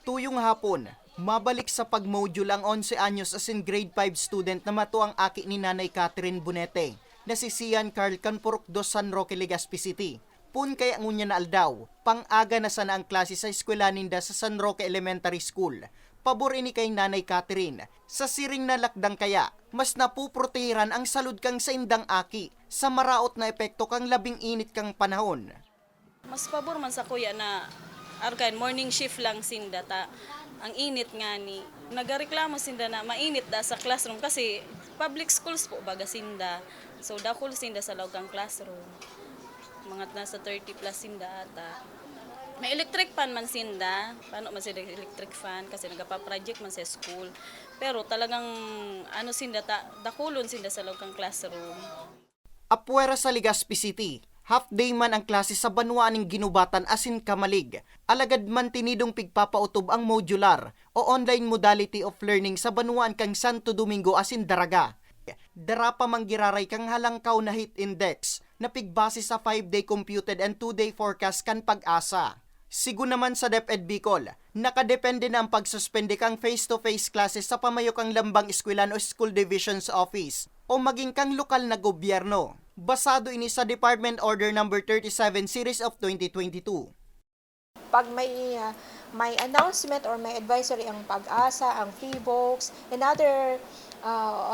Tuyong hapon, mabalik sa pagmodule ang 11 anyos as in grade 5 student na mato ang aki ni Nanay Catherine Bunete na si Sian Carl Canpurok dos San Roque, Legazpi City. Pun kaya ngunya na aldaw, pang-aga na sana ang klase sa eskwela ninda sa San Roque Elementary School. Pabor ini kay Nanay Catherine. Sa siring na lakdang kaya, mas napuprotehiran ang salud kang sa indang aki sa maraot na epekto kang labing init kang panahon. Mas pabor man sa kuya na arkan morning shift lang sinda ta. Ang init nga ni nagareklamo sinda na mainit da sa classroom kasi public schools po baga sinda. So dakol sinda sa lawgang classroom. Mga nasa 30 plus sinda ata. May electric fan man sinda. Paano man sila electric fan kasi nagapa-project man sa school. Pero talagang ano sinda ta, dakulon sinda sa lawgang classroom. Apuera sa Legazpi City, half day man ang klase sa banwaaning ginubatan asin kamalig. Alagad man tinidong pigpapautob ang modular o online modality of learning sa banwaan kang Santo Domingo asin Daraga. Dara pa manggiraray kang halangkaw na heat index na pigbase sa 5-day computed and 2-day forecast kan pag-asa. Sigo naman sa DepEd Bicol, nakadepende na ang pagsuspende kang face-to-face classes sa pamayo kang lambang eskwelahan o school divisions office o maging kang lokal na gobyerno. Basado ini sa Department Order No. 37 Series of 2022. pag may uh, may announcement or may advisory ang pag-asa, ang PBOX, and other uh,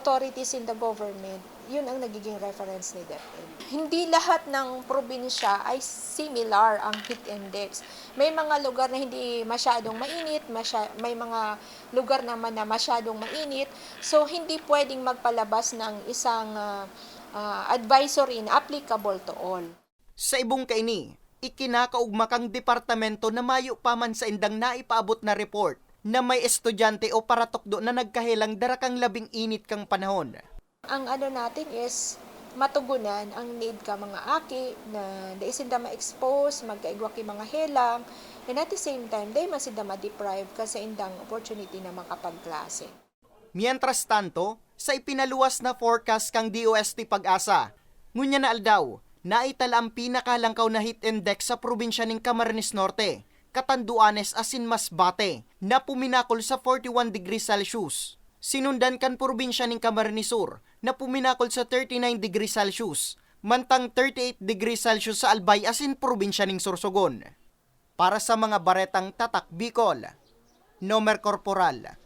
authorities in the government, yun ang nagiging reference ni DepEd. Hindi lahat ng probinsya ay similar ang heat index. May mga lugar na hindi masyadong mainit, masya, may mga lugar naman na masyadong mainit. So, hindi pwedeng magpalabas ng isang uh, uh, advisory na applicable to all. Sa ibong kaini, ikinakaugma kang departamento na mayo pa man sa indang naipaabot na report na may estudyante o paratokdo na nagkahilang darakang labing init kang panahon. ang ano natin is matugunan ang need ka mga aki na daisin da ma-expose, magkaigwa ki mga helang, and at the same time, day man sila ma-deprive kasi indang opportunity na makapagklase. Mientras tanto, sa ipinaluwas na forecast kang DOST Pag-asa, ngunya na aldaw, naitala ang pinakalangkaw na heat index sa probinsya ng Camarines Norte, Katanduanes asin Masbate, na puminakol sa 41 degrees Celsius. Sinundan kan probinsya ng Camarines Sur, na puminakol sa 39 degrees Celsius, mantang 38 degrees Celsius sa Albay asin probinsya ng Sorsogon. Para sa mga baretang tatak Bicol, Nomer Corporal,